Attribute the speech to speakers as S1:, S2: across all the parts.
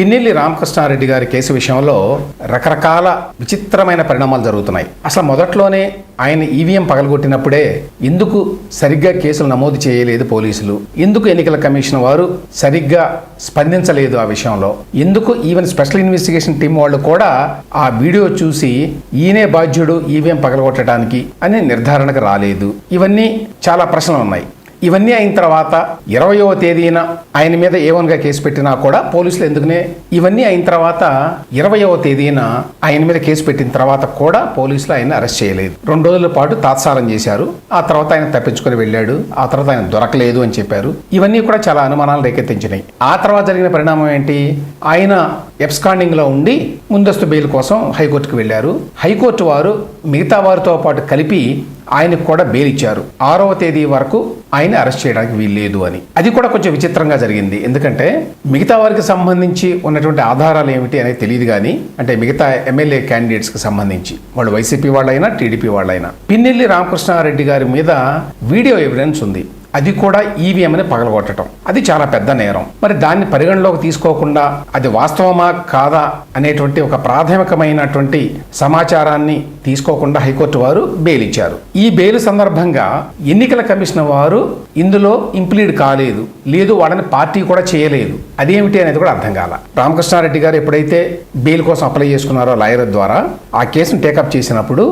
S1: పిన్నెల్లి రామకృష్ణారెడ్డి గారి కేసు విషయంలో రకరకాల విచిత్రమైన పరిణామాలు జరుగుతున్నాయి. అసలు మొదట్లోనే ఆయన ఈవీఎం పగలగొట్టినప్పుడే ఎందుకు సరిగ్గా కేసులు నమోదు చేయలేదు పోలీసులు? ఎందుకు ఎన్నికల కమిషన్ వారు సరిగ్గా స్పందించలేదు ఆ విషయంలో? ఎందుకు ఈవెన్ స్పెషల్ ఇన్వెస్టిగేషన్ టీం వాళ్ళు కూడా ఆ వీడియో చూసి ఈయనే బాధ్యుడు ఈవీఎం పగలగొట్టడానికి అని నిర్ధారణకు రాలేదు? ఇవన్నీ చాలా ప్రశ్నలు ఉన్నాయి. ఇవన్నీ అయిన తర్వాత ఇరవయవ తేదీన ఆయన మీద ఏవన్గా కేసు పెట్టినా కూడా పోలీసులు ఎందుకునే? ఇవన్నీ అయిన తర్వాత ఇరవయవ తేదీన ఆయన మీద కేసు పెట్టిన తర్వాత కూడా పోలీసులు ఆయన అరెస్ట్ చేయలేదు. రెండు రోజుల పాటు తాత్సారం చేశారు. ఆ తర్వాత ఆయన తప్పించుకొని వెళ్ళాడు. ఆ తర్వాత ఆయన దొరకలేదు అని చెప్పారు. ఇవన్నీ కూడా చాలా అనుమానాలు రేకెత్తించినాయి. ఆ తర్వాత జరిగిన పరిణామం ఏంటి? ఆయన ఎబ్స్కాండింగ్లో ఉండి ముందస్తు బెయిల్ కోసం హైకోర్టుకు వెళ్ళారు. హైకోర్టు వారు మిగతా వారితో పాటు కలిపి ఆయనకు కూడా బెయిల్ ఇచ్చారు ఆరవ తేదీ వరకు ఆయన అరెస్ట్ చేయడానికి వీల్లేదు అని. అది కూడా కొంచెం విచిత్రంగా జరిగింది. ఎందుకంటే మిగతా వారికి సంబంధించి ఉన్నటువంటి ఆధారాలు ఏమిటి అనేది తెలియదు కానీ అంటే మిగతా ఎమ్మెల్యే క్యాండిడేట్స్కి సంబంధించి వాళ్ళు వైసీపీ వాళ్ళైనా టీడీపీ వాళ్ళైనా. పిన్నెల్లి రామకృష్ణారెడ్డి గారి మీద వీడియో ఎవిడెన్స్ ఉంది. అది కూడా ఈవీఎంని పగలగొట్టడం అది చాలా పెద్ద నేరం. మరి దాన్ని పరిగణలోకి తీసుకోకుండా అది వాస్తవమా కాదా అనేటువంటి ఒక ప్రాథమికమైనటువంటి సమాచారాన్ని తీసుకోకుండా హైకోర్టు వారు బెయిల్ ఇచ్చారు ఈ బెయిల్ సందర్భంగా ఎన్నికల కమిషన్ వారు ఇందులో ఇంప్లీడ్ కాలేదు. లేదు వాళ్ళని పార్టీ కూడా చేయలేదు. అదేమిటి అనేది కూడా అర్థం కాల. రామకృష్ణారెడ్డి గారు ఎప్పుడైతే బెయిల్ కోసం అప్లై చేసుకున్నారో లాయర్ ద్వారా ఆ కేసును టేకప్ చేసినప్పుడు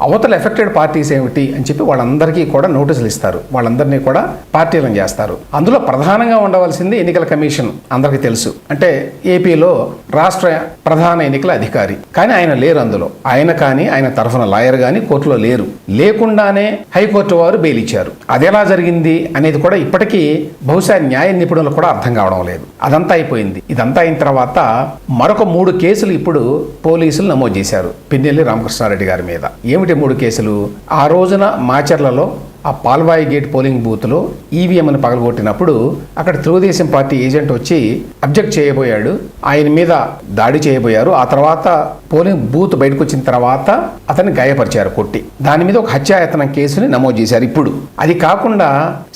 S1: అవతల ఎఫెక్టెడ్ పార్టీస్ ఏమిటి అని చెప్పి వాళ్ళందరికీ కూడా నోటీసులు ఇస్తారు. వాళ్ళందరినీ కూడా పార్టీలను చేస్తారు. అందులో ప్రధానంగా ఉండవలసింది ఎన్నికల కమిషన్ అందరికీ తెలుసు. అంటే ఏపీలో రాష్ట్ర ప్రధాన ఎన్నికల అధికారి. కానీ ఆయన లేరు అందులో. ఆయన కానీ ఆయన తరఫున లాయర్ కానీ కోర్టులో లేరు. లేకుండానే హైకోర్టు వారు బెయిల్ ఇచ్చారు. అది ఎలా జరిగింది అనేది కూడా ఇప్పటికీ బహుశా న్యాయ నిపుణులు కూడా అర్థం కావడం లేదు. అదంతా అయిపోయింది. ఇదంతా అయిన తర్వాత మరొక మూడు కేసులు ఇప్పుడు పోలీసులు నమోదు చేశారు. పిన్నెల్లి రామకృష్ణారెడ్డి గారి మీద. ఏమిటి మూడు కేసులు. ఆ రోజున మాచర్లలో ఆ పాల్వాయి గేట్ పోలింగ్ బూత్లో ఈవీఎంను పగలగొట్టినప్పుడు అక్కడ తెలుగుదేశం పార్టీ ఏజెంట్ వచ్చి అబ్జెక్ట్ చేయబోయాడు. ఆయన మీద దాడి చేయబోయారు. ఆ తర్వాత పోలింగ్ బూత్ బయటకు వచ్చిన తర్వాత అతన్ని గాయపరిచారు కొట్టి. దాని మీద ఒక హత్యాయతనం కేసుని నమోదు చేశారు ఇప్పుడు. అది కాకుండా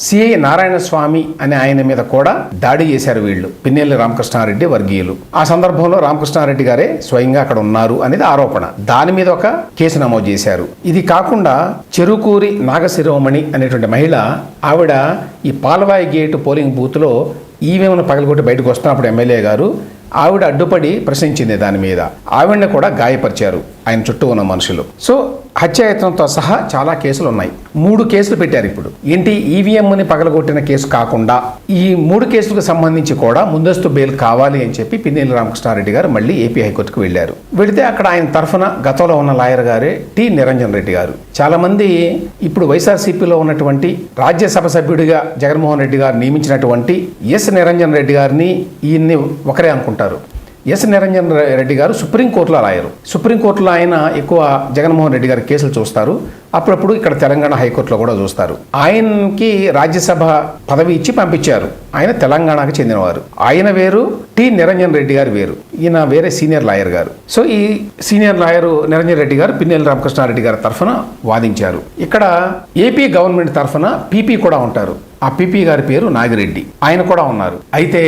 S1: సిఐ నారాయణ స్వామి అనే ఆయన మీద కూడా దాడి చేశారు వీళ్ళు. పిన్నెల్లి రామకృష్ణారెడ్డి వర్గీయులు. ఆ సందర్భంలో రామకృష్ణారెడ్డి గారే స్వయంగా అక్కడ ఉన్నారు అనేది ఆరోపణ. దాని మీద ఒక కేసు నమోదు చేశారు. ఇది కాకుండా చెరుకూరి నాగశిరోమణి అనేటువంటి మహిళ ఆవిడ ఈ పాలవాయి గేటు పోలింగ్ బూత్లో ఈవీఎంను పగలగొట్టి బయటకు వస్తున్నప్పుడు ఎమ్మెల్యే గారు ఆవిడ అడ్డుపడి ప్రశ్నించింది దాని మీద. ఆవిడని కూడా గాయపరిచారు. ఆయన చుట్టూ ఉన్న మనుషులు. సో హత్యాయత్నంతో సహా చాలా కేసులు ఉన్నాయి మూడు కేసులు పెట్టారు ఇప్పుడు. ఏంటి? ఈవీఎంని పగలగొట్టిన కేసు కాకుండా ఈ మూడు కేసులకు సంబంధించి కూడా ముందస్తు బెయిల్ కావాలి అని చెప్పి పిన్నెల్లి రామకృష్ణారెడ్డి గారు మళ్ళీ ఏపీ హైకోర్టుకు వెళ్ళారు. వెళితే అక్కడ ఆయన తరఫున గతంలో ఉన్న లాయర్ గారే టి నిరంజన్ రెడ్డి గారు. చాలామంది ఇప్పుడు వైఎస్ఆర్సీపీలో ఉన్నటువంటి రాజ్యసభ సభ్యుడిగా జగన్మోహన్ రెడ్డి గారు నియమించినటువంటి ఎస్ నిరంజన్ రెడ్డి గారిని ఈయన్ని ఒకరే అనుకుంటారు. ఎస్ నిరంజన్ రెడ్డి గారు సుప్రీంకోర్టులో లాయరు సుప్రీంకోర్టులో ఆయన ఎక్కువ జగన్మోహన్ రెడ్డి గారి కేసులు చూస్తారు. అప్పుడప్పుడు ఇక్కడ తెలంగాణ హైకోర్టులో కూడా చూస్తారు. ఆయనకి రాజ్యసభ పదవి ఇచ్చి పంపించారు. ఆయన తెలంగాణకు చెందినవారు. ఆయన వేరు టి నిరంజన్ రెడ్డి గారు వేరు. ఈయన వేరే సీనియర్ లాయర్ గారు. సో ఈ సీనియర్ లాయర్ నిరంజన్ రెడ్డి గారు పిన్నెల రామకృష్ణారెడ్డి గారి తరఫున వాదించారు. ఇక్కడ ఏపీ గవర్నమెంట్ తరఫున పీపీ కూడా ఉంటారు. ఆ పిపి గారి పేరు నాగిరెడ్డి. ఆయన కూడా ఉన్నారు. అయితే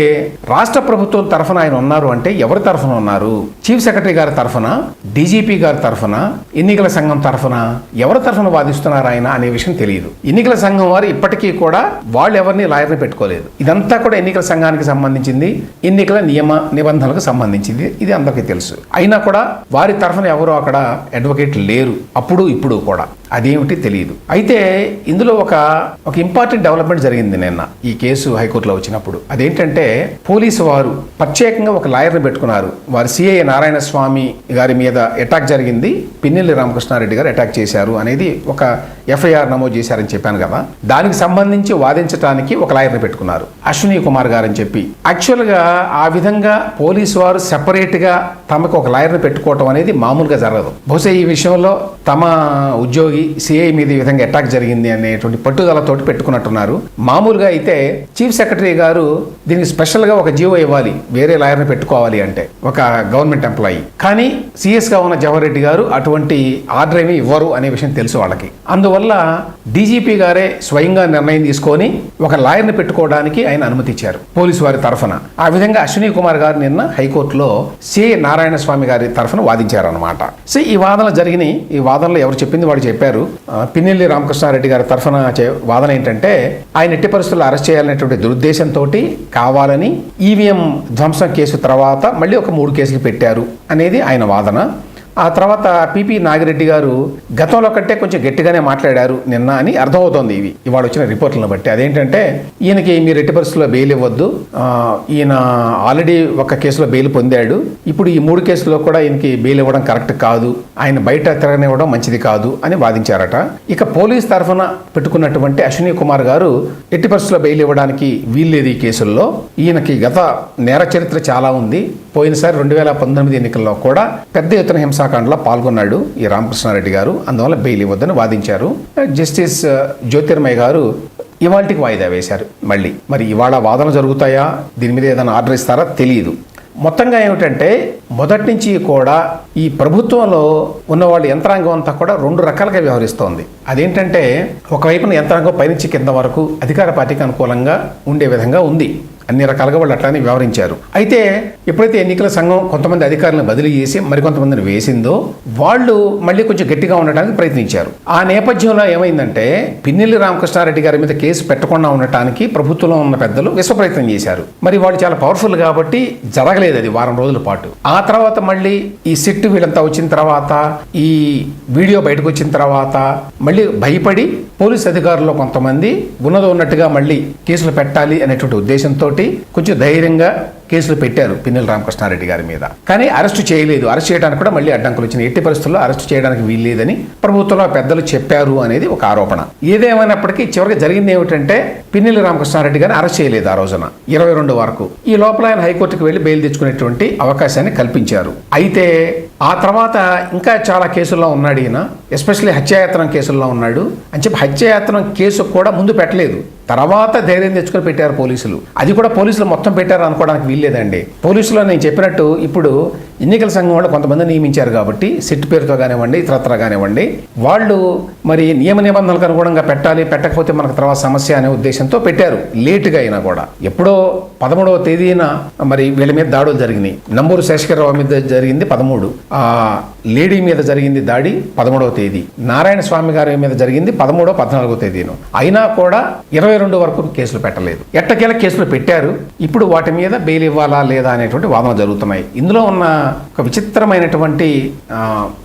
S1: రాష్ట్ర ప్రభుత్వం తరఫున ఆయన ఉన్నారు అంటే ఎవరి తరఫున ఉన్నారు? చీఫ్ సెక్రటరీ గారి తరఫున డీజీపీ గారి తరఫున ఎన్నికల సంఘం తరఫున ఎవరి తరఫున వాదిస్తున్నారు ఆయన అనే విషయం తెలియదు. ఎన్నికల సంఘం వారు ఇప్పటికీ కూడా వాళ్ళు ఎవరిని లాయర్ని పెట్టుకోలేదు. ఇదంతా కూడా ఎన్నికల సంఘానికి సంబంధించింది ఎన్నికల నియమ నిబంధనలకు సంబంధించింది. ఇది అందరికీ తెలుసు. అయినా కూడా వారి తరఫున ఎవరు అక్కడ అడ్వకేట్ లేరు. అప్పుడు ఇప్పుడు కూడా. అదేమిటి తెలియదు అయితే ఇందులో ఒక ఒక ఇంపార్టెంట్ డెవలప్మెంట్ జరిగింది నిన్న ఈ కేసు హైకోర్టులో వచ్చినప్పుడు. అదేంటంటే పోలీసు వారు ప్రత్యేకంగా ఒక లాయర్ని పెట్టుకున్నారు. వారు సిఐ నారాయణ స్వామి గారి మీద అటాక్ జరిగింది. పిన్నెల్లి రామకృష్ణారెడ్డి గారు అటాక్ చేశారు అనేది ఒక ఎఫ్ఐఆర్ నమోదు చేశారని చెప్పాను కదా. దానికి సంబంధించి వాదించడానికి ఒక లాయర్ని పెట్టుకున్నారు. అశ్విని కుమార్ గారు అని చెప్పి. యాక్చువల్గా ఆ విధంగా పోలీసు వారు సెపరేట్గా తమకు ఒక లాయర్ని పెట్టుకోవటం అనేది మామూలుగా జరగదు. బహుశా ఈ విషయంలో తమ ఉద్యోగి సిఐ మీద ఈ విధంగా అటాక్ జరిగింది అనేటువంటి పట్టుదలతోటి పెట్టుకున్నట్టున్నారు. మామూలుగా అయితే చీఫ్ సెక్రటరీ గారు దీనికి స్పెషల్గా ఒక జీవో ఇవ్వాలి వేరే లాయర్ని పెట్టుకోవాలి అంటే ఒక గవర్నమెంట్ ఎంప్లాయీ. కానీ సిఎస్గా ఉన్న జవహర్ రెడ్డి గారు అటువంటి ఆర్డర్ ఏమీ ఇవ్వరు అనే విషయం తెలుసు వాళ్ళకి. అందువల్ల డీజీపీ గారే స్వయంగా నిర్ణయం తీసుకొని ఒక లాయర్ని పెట్టుకోవడానికి ఆయన అనుమతిచ్చారు పోలీసు వారి తరఫున. ఆ విధంగా అశ్విని కుమార్ గారు నిన్న హైకోర్టులో సి. నారాయణ స్వామి గారి తరఫున వాదించారనమాట సో ఈ వాదనలు జరిగినాయి. ఈ వాదనలో ఎవరు చెప్పింది వాడు చెప్పారు. పిన్నెల్లి రామకృష్ణారెడ్డి గారి తరఫున వాదన ఏంటంటే ఆయన ఎట్టి పరిస్థితుల్లో అరెస్ట్ చేయాలనేటువంటి దురుద్దేశంతో కావాలని ఈవీఎం ధ్వంసం కేసు తర్వాత మళ్ళీ ఒక మూడు కేసులు పెట్టారు అనేది ఆయన వాదన. ఆ తర్వాత పిపి నాగిరెడ్డి గారు గతంలో కంటే కొంచెం గట్టిగానే మాట్లాడారు నిన్న అని అర్థమవుతోంది ఇవి. ఇవాళ వచ్చిన రిపోర్ట్లను బట్టి. అదేంటంటే ఈయనకి మీరు ఎట్టి పరిస్థితుల్లో బెయిల్ ఇవ్వద్దు. ఈయన ఆల్రెడీ ఒక కేసులో బెయిల్ పొందాడు. ఇప్పుడు ఈ మూడు కేసుల్లో కూడా ఈయనకి బెయిల్ ఇవ్వడం కరెక్ట్ కాదు. ఆయన బయట తిరగనివ్వడం మంచిది కాదు అని వాదించారట. ఇక పోలీస్ తరఫున పెట్టుకున్నటువంటి అశ్విని కుమార్ గారు ఎట్టి పరిస్థితుల్లో బెయిల్ ఇవ్వడానికి వీల్లేదు ఈ కేసుల్లో. ఈయనకి గత నేర చరిత్ర చాలా ఉంది. పోయినసారి రెండు వేల పంతొమ్మిది ఎన్నికల్లో కూడా పెద్ద ఎత్తున హింసాకాండలో పాల్గొన్నాడు ఈ రామకృష్ణారెడ్డి గారు. అందువల్ల బెయిల్ ఇవ్వద్దని వాదించారు. జస్టిస్ జ్యోతిర్మయ్య గారు ఇవాళకి వాయిదా వేశారు మళ్ళీ. మరి ఇవాళ వాదన జరుగుతాయా? దీని మీద ఏదైనా ఆర్డర్ ఇస్తారా? తెలియదు. మొత్తంగా ఏమిటంటే మొదటి నుంచి కూడా ఈ ప్రభుత్వంలో ఉన్న వాళ్ళ యంత్రాంగం అంతా కూడా రెండు రకాలుగా వ్యవహరిస్తోంది. అదేంటంటే ఒకవైపున యంత్రాంగం పైనుంచి కింద వరకు అధికార పార్టీకి అనుకూలంగా ఉండే విధంగా ఉంది. అన్ని రకాలుగా వాళ్ళు అట్లానే వ్యవహరించారు. అయితే ఎప్పుడైతే ఎన్నికల సంఘం కొంతమంది అధికారులను బదిలీ చేసి మరికొంతమందిని వేసిందో వాళ్ళు మళ్ళీ కొంచెం గట్టిగా ఉండటానికి ప్రయత్నించారు. ఆ నేపథ్యంలో ఏమైందంటే పిన్నెల్లి రామకృష్ణారెడ్డి గారి మీద కేసు పెట్టకుండా ఉండటానికి ప్రభుత్వంలో ఉన్న పెద్దలు విశ్వ ప్రయత్నం చేశారు. మరి వాళ్ళు చాలా పవర్ఫుల్ కాబట్టి జరగలేదు అది వారం రోజుల పాటు. ఆ తర్వాత మళ్ళీ ఈ సిట్ వీళ్ళంతా వచ్చిన తర్వాత ఈ వీడియో బయటకు వచ్చిన తర్వాత మళ్ళీ భయపడి పోలీస్ అధికారులు కొంతమంది ఉన్నదో ఉన్నట్టుగా మళ్ళీ కేసులు పెట్టాలి అనేటువంటి ఉద్దేశంతో కొంచెం ధైర్యంగా కేసులు పెట్టారు పిన్నెల రామకృష్ణారెడ్డి గారి మీద. కానీ అరెస్టు చేయలేదు. అరెస్ట్ చేయడానికి కూడా మళ్ళీ అడ్డంకులు వచ్చినాయి. ఎట్టి పరిస్థితుల్లో అరెస్ట్ చేయడానికి వీల్లేదని ప్రభుత్వంలో పెద్దలు చెప్పారు అనేది ఒక ఆరోపణ. ఏదేమైనప్పటికీ చివరికి జరిగింది ఏమిటంటే పిన్నెల రామకృష్ణారెడ్డి గారిని అరెస్ట్ చేయలేదు ఆ రోజున ఇరవై రెండు వరకు. ఈ లోపల ఆయన హైకోర్టుకు వెళ్ళి బెయిల్ తెచ్చుకునేటువంటి అవకాశాన్ని కల్పించారు. అయితే ఆ తర్వాత ఇంకా చాలా కేసుల్లో ఉన్నాడు ఈయన. ఎస్పెషల్లీ హత్యాయత్నం కేసుల్లో ఉన్నాడు. అని చెప్పి హత్యాయత్నం కేసు కూడా ముందు పెట్టలేదు. తర్వాత ధైర్యం తెచ్చుకొని పెట్టారు పోలీసులు. అది కూడా పోలీసులు మొత్తం పెట్టారు అనుకోవడానికి వీల్లేదండి. పోలీసులు నేను చెప్పినట్టు ఇప్పుడు ఎన్నికల సంఘం వాళ్ళు కొంతమంది నియమించారు కాబట్టి సిట్ పేరుతో కానివ్వండి ఇతరత్ర కానివ్వండి వాళ్ళు మరి నియమ నిబంధనలకు అనుగుణంగా పెట్టాలి పెట్టకపోతే మనకు తర్వాత సమస్య అనే ఉద్దేశంతో పెట్టారు. లేటుగా అయినా కూడా. ఎప్పుడో పదమూడవ తేదీన మరి వీళ్ళ మీద దాడులు జరిగినాయి. నంబూరు శేషకరరావు మీద జరిగింది పదమూడు. ఆ లేడీ మీద జరిగింది దాడి పదమూడవ తేదీ. నారాయణ స్వామి గారి మీద జరిగింది పదమూడవ పద్నాలుగో తేదీను. అయినా కూడా ఇరవై రెండు వరకు కేసులు పెట్టలేదు. ఎట్టకేల కేసులు పెట్టారు. ఇప్పుడు వాటి మీద బెయిల్ ఇవ్వాలా లేదా అనేటువంటి వాదన జరుగుతున్నాయి. ఇందులో ఉన్న ఒక విచిత్రమైనటువంటి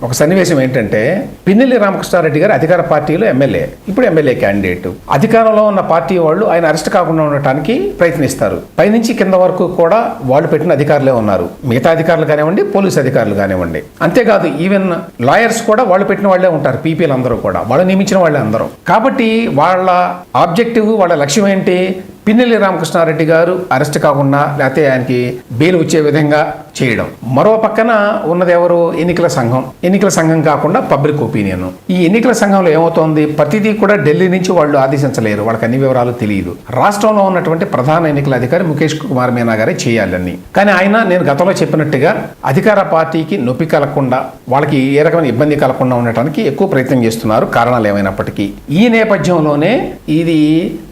S1: ఒక సన్నివేశం ఏంటంటే పిన్నెల్లి రామకృష్ణారెడ్డి గారు అధికార పార్టీలో ఎమ్మెల్యే. ఇప్పుడు ఎమ్మెల్యే క్యాండిడేట్. అధికారంలో ఉన్న పార్టీ వాళ్ళు ఆయన అరెస్ట్ కాకుండా ఉండటానికి ప్రయత్నిస్తారు. పైనుంచి కింద వరకు కూడా వాళ్ళు పెట్టిన అధికారులే ఉన్నారు. మిగతా అధికారులు కానివ్వండి పోలీస్ అధికారులు కానివ్వండి. అంతేకాదు ఈవెన్ లాయర్స్ కూడా వాళ్ళు పెట్టిన వాళ్ళే ఉంటారు పీపీలు అందరూ కూడా. వాళ్ళు నియమించిన వాళ్ళే అందరూ. కాబట్టి వాళ్ళ ఆబ్జెక్టివ్ వాళ్ళ లక్ష్యం ఏంటి? పిన్నెల్లి రామకృష్ణారెడ్డి గారు అరెస్ట్ కాకుండా లేకపోతే ఆయనకి బెయిల్ వచ్చే విధంగా చేయడం. మరో పక్కన ఉన్నది ఎవరు? ఎన్నికల సంఘం. ఎన్నికల సంఘం కాకుండా పబ్లిక్ ఒపీనియన్. ఈ ఎన్నికల సంఘంలో ఏమవుతోంది? ప్రతిదీ కూడా ఢిల్లీ నుంచి వాళ్ళు ఆదేశించలేరు. వాళ్ళకి అన్ని వివరాలు తెలియదు. రాష్ట్రంలో ఉన్నటువంటి ప్రధాన ఎన్నికల అధికారి ముఖేష్ కుమార్ మీనా గారే చేయాలని. కానీ ఆయన నేను గతంలో చెప్పినట్టుగా అధికార పార్టీకి నొప్పి కలగకుండా వాళ్ళకి ఏ రకమైన ఇబ్బంది కలగకుండా ఉండటానికి ఎక్కువ ప్రయత్నం చేస్తున్నారు. కారణాలు ఏమైనప్పటికీ. ఈ నేపథ్యంలోనే ఇది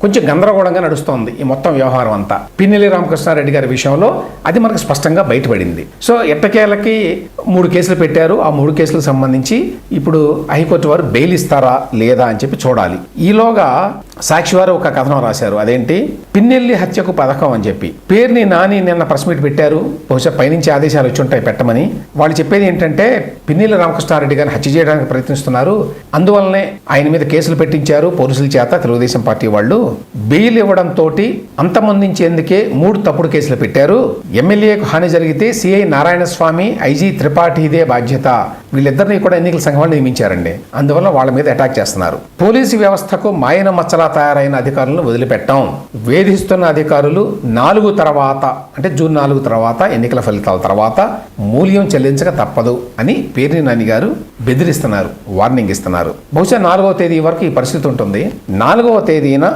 S1: కొంచెం గందరగోళంగా నడుస్తోంది ఈ మొత్తం వ్యవహారం అంతా. పిన్నెల్లి రామకృష్ణారెడ్డి గారి విషయంలో అది మనకు స్పష్టంగా బయటపడింది. సో ఎట్టకేలకి మూడు కేసులు పెట్టారు. ఆ మూడు కేసులకు సంబంధించి ఇప్పుడు హైకోర్టు వారు బెయిల్ ఇస్తారా లేదా అని చెప్పి చూడాలి. ఈలోగా సాక్షివారు ఒక కథనం రాశారు. అదేంటి? పిన్నెల్లి హత్యకు పథకం అని చెప్పి. పేరుని నాని నిన్న ప్రెస్ మీట్ పెట్టారు. బహుశా పైనుంచి ఆదేశాలు వచ్చి ఉంటాయి పెట్టమని. వాళ్ళు చెప్పేది ఏంటంటే పిన్నెల్లి రామకృష్ణారెడ్డి గారిని హత్య చేయడానికి ప్రయత్నిస్తున్నారు. అందువల్లనే ఆయన మీద కేసులు పెట్టించారు పోలీసుల చేత తెలుగుదేశం పార్టీ వాళ్ళు. బెయిల్ ఇవ్వడంతో అంతమొందించేందుకే మూడు తప్పుడు కేసులు పెట్టారు. ఎమ్మెల్యేకు హాని జరిగితే సిఐ నారాయణ స్వామి ఐజీ త్రిపాఠిదే బాధ్యత. వీళ్ళిద్దరిని కూడా ఎన్నికల సంఘం నియమించారండి. అందువల్ల వాళ్ళ మీద అటాక్ చేస్తున్నారు. పోలీసు వ్యవస్థకు మాయన మచ్చల తయారైన అధికారులను వదిలిపెట్టాం. వేధిస్తున్న అధికారులు నాలుగు తర్వాత అంటే జూన్ నాలుగు తర్వాత ఎన్నికల ఫలితాల తర్వాత మూల్యం చెల్లించక తప్పదు అని పేర్ని నాని గారు బెదిరిస్తున్నారు వార్నింగ్ ఇస్తున్నారు. బహుశా నాలుగవ తేదీ వరకు ఈ పరిస్థితి ఉంటుంది. నాలుగవ తేదీన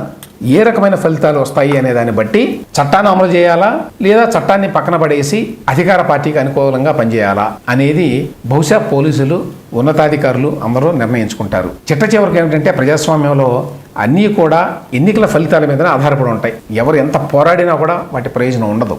S1: ఏ రకమైన ఫలితాలు వస్తాయి అనే దాన్ని బట్టి చట్టాన్ని అమలు చేయాలా లేదా చట్టాన్ని పక్కన పడేసి అధికార పార్టీకి అనుకూలంగా పనిచేయాలా అనేది బహుశా పోలీసులు ఉన్నతాధికారులు అందరూ నిర్ణయించుకుంటారు. చిట్ట చివరికి ఏమిటంటే ప్రజాస్వామ్యంలో అన్నీ కూడా ఎన్నికల ఫలితాల మీదనే ఆధారపడి ఉంటాయి. ఎవరు ఎంత పోరాడినా కూడా వాటి ప్రయోజనం ఉండదు.